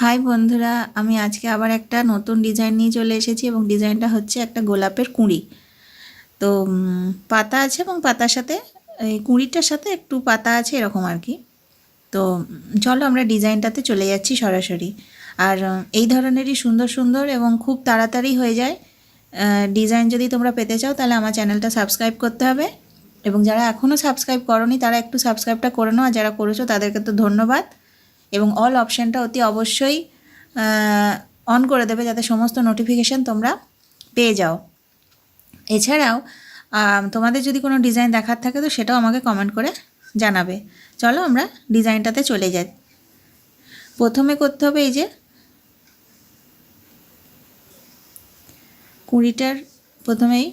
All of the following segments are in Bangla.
হাই বন্ধুরা, আমি আজকে আবার একটা নতুন ডিজাইন নিয়ে চলে এসেছি এবং ডিজাইনটা হচ্ছে একটা গোলাপের কুঁড়ি। তো পাতা আছে এবং পাতার সাথে, এই কুঁড়িটার সাথে একটু পাতা আছে এরকম আর কি। তো, চলো আমরা ডিজাইনটাতে চলে যাচ্ছি সরাসরি। আর এই ধরনেরই সুন্দর সুন্দর এবং খুব তাড়াতাড়ি হয়ে যায় ডিজাইন যদি তোমরা পেতে চাও, তাহলে আমার চ্যানেলটা সাবস্ক্রাইব করতে হবে। এবং যারা এখনও সাবস্ক্রাইব করনি, তারা একটু সাবস্ক্রাইবটা করে নাও। আর যারা করেছ, তাদেরকে তো ধন্যবাদ। এবং অল অপশানটা অতি অবশ্যই অন করে দেবে যাতে সমস্ত নোটিফিকেশান তোমরা পেয়ে যাও। এছাড়াও তোমাদের যদি কোনো ডিজাইন দেখার থাকে তো সেটাও আমাকে কমেন্ট করে জানাবে। চলো আমরা ডিজাইনটাতে চলে যাই। প্রথমে করতে হবে এই যে, কুড়িটার প্রথমেই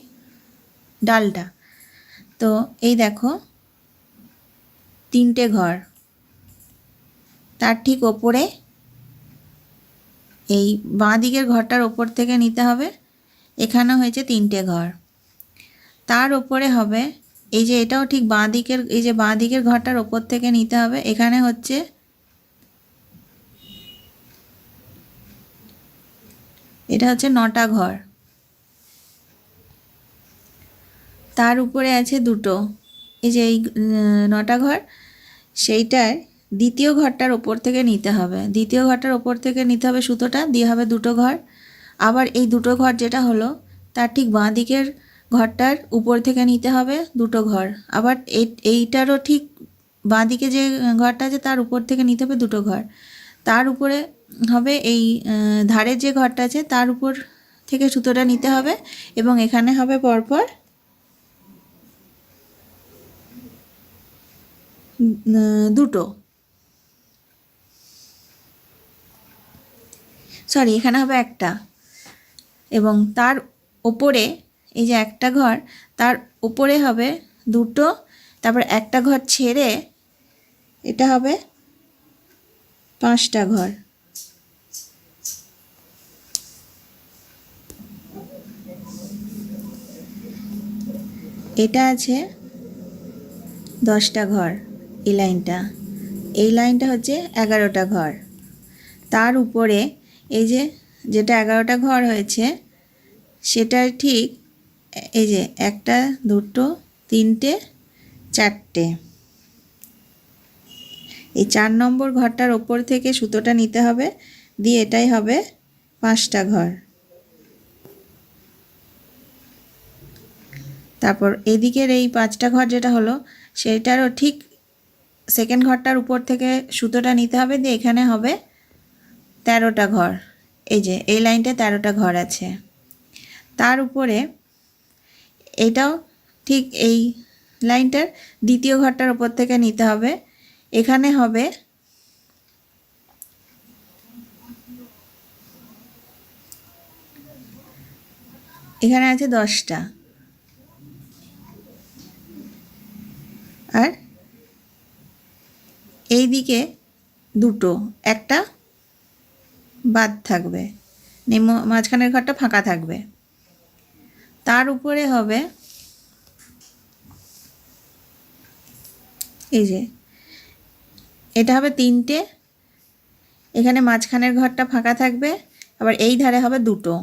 ডালটা। তো এই দেখো, তিনটে ঘর। তার ঠিক ওপরে এই বাঁ দিকের ঘরটার ওপর থেকে নিতে হবে। এখানে হয়েছে তিনটে ঘর। তার ওপরে হবে, এই যে এটাও ঠিক বাঁ দিকের, এই যে বাঁ দিকের ঘরটার ওপর থেকে নিতে হবে। এখানে হচ্ছে এটা হচ্ছে নটা ঘর। তার উপরে আছে দুটো। এই যে এই নটা ঘর, সেইটার দ্বিতীয় ঘরটার ওপর থেকে নিতে হবে। দ্বিতীয় ঘরটার ওপর থেকে নিতে হবে সুতোটা, দিয়ে হবে দুটো ঘর। আবার এই দুটো ঘর যেটা হলো, তার ঠিক বাঁ দিকের ঘরটার উপর থেকে নিতে হবে দুটো ঘর। আবার এই, এইটারও ঠিক বাঁ দিকে যে ঘরটা আছে, তার উপর থেকে নিতে হবে দুটো ঘর। তার উপরে হবে এই ধারের যে ঘরটা আছে, তার উপর থেকে সুতোটা নিতে হবে এবং এখানে হবে পরপর দুটো। সরি, এখানে হবে একটা। এবং তার ওপরে, এই যে একটা ঘর, তার ওপরে হবে দুটো, তারপর একটা ঘর ছেড়ে এটা হবে পাঁচটা ঘর। এটা আছে দশটা ঘর, এই লাইনটা। এই লাইনটা হচ্ছে এগারোটা ঘর। তার উপরে এই যে যেটা এগারোটা ঘর হয়েছে, সেটার ঠিক এই যে একটা, দুটো, তিনটে, চারটে। এই চার নম্বর ঘরটার ওপর থেকে সুতোটা নিতে হবে, দিয়ে এটাই হবে পাঁচটা ঘর। তারপর এদিকের এই পাঁচটা ঘর যেটা হলো, সেটারও ঠিক সেকেন্ড ঘরটার উপর থেকে সুতোটা নিতে হবে, দিয়ে এখানে হবে তেরোটা ঘর। এই যে, এই লাইনটা তেরোটা ঘর আছে। তার উপরে এটাও ঠিক এই লাইনটার দ্বিতীয় ঘরটার উপর থেকে নিতে হবে। এখানে হবে এখানে আছে দশটা। আর এই দিকে দুটো, একটা বাদ থাকবে। নিম্ন মাঝখানের ঘরটা ফাঁকা থাকবে। তার উপরে হবে এই যে, এটা হবে তিনটে। এখানে মাঝখানের ঘরটা ফাঁকা থাকবে, আবার এই ধারে হবে দুটো।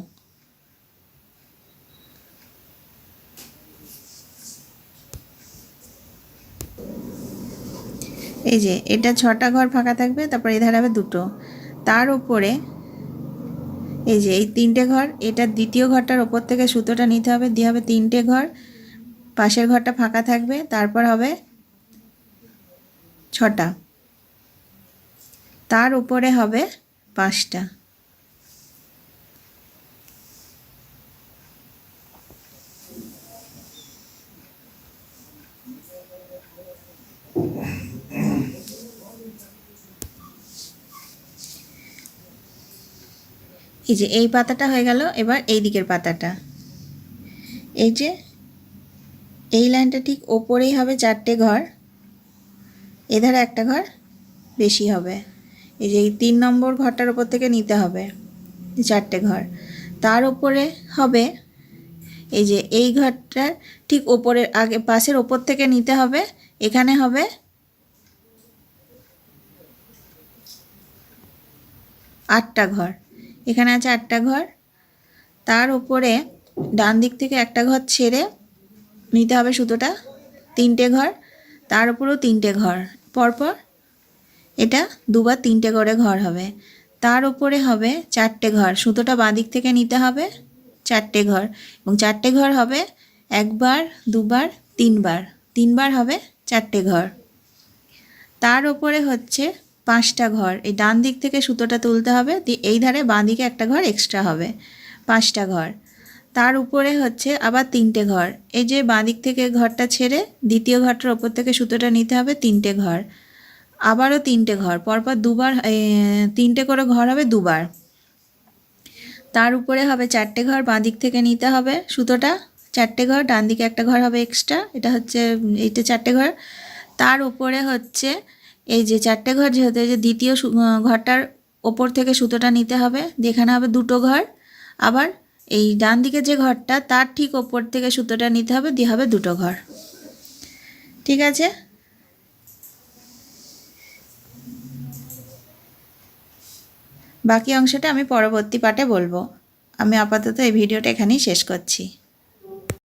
এই যে, এটা ছটা ঘর ফাঁকা থাকবে, তারপর এই ধারে হবে দুটো। তার উপরে এই যে এই তিনটে ঘর, এটা দ্বিতীয় ঘরটার ওপর থেকে সুতোটা নিতে হবে, দিয়ে হবে তিনটে ঘর, পাশের ঘরটা ফাঁকা থাকবে, তারপর হবে ছটা। তার উপরে হবে পাঁচটা। এই যে এই পাতাটা হয়ে গেল, এবার এই দিকের পাতাটা। এই যে এই লাইনটা ঠিক ওপরেই হবে চারটে ঘর, এধারে একটা ঘর বেশি হবে। এই যে এই তিন নম্বর ঘরটার ওপর থেকে নিতে হবে, চারটে ঘর। তার ওপরে হবে এই যে এই ঘরটার ঠিক ওপরের আগে পাশের ওপর থেকে নিতে হবে, এখানে হবে আটটা ঘর। এখানে আছে আটটা ঘর। তার উপরে ডান দিক থেকে একটা ঘর ছেড়ে নিতে হবে সুতোটা, তিনটে ঘর। তার উপরেও তিনটে ঘর। পরপর এটা দুবার তিনটে করে ঘর হবে। তার উপরে হবে চারটে ঘর। সুতোটা বাঁ দিক থেকে নিতে হবে, চারটে ঘর। এবং চারটে ঘর হবে একবার, দুবার, তিনবার। তিনবার হবে চারটে ঘর। তার ওপরে হচ্ছে পাঁচটা ঘর। এই ডান দিক থেকে সুতোটা তুলতে হবে দিয়ে এই ধারে বাঁ দিকে একটা ঘর এক্সট্রা হবে, পাঁচটা ঘর। তার উপরে হচ্ছে আবার তিনটে ঘর। এই যে বাঁ দিক থেকে ঘরটা ছেড়ে দ্বিতীয় ঘরটার ওপর থেকে সুতোটা নিতে হবে, তিনটে ঘর। আবারও তিনটে ঘর, পরপর দুবার তিনটে করে ঘর হবে দুবার। তার উপরে হবে চারটে ঘর, বাঁ দিক থেকে নিতে হবে সুতোটা, চারটে ঘর, ডান দিকে একটা ঘর হবে এক্সট্রা এটা হচ্ছে এইটা চারটে ঘর। তার উপরে হচ্ছে এই যে চারটে ঘর, যেহেতু এই যে দ্বিতীয় ঘরটার ওপর থেকে সুতোটা নিতে হবে দিয়ে এখানে হবে দুটো ঘর। আবার এই ডান দিকে যে ঘরটা, তার ঠিক ওপর থেকে সুতোটা নিতে হবে, দিয়ে হবে দুটো ঘর। ঠিক আছে? বাকি অংশটা আমি পরবর্তী পার্টে বলব। আমি আপাতত এই ভিডিওটা এখানেই শেষ করছি।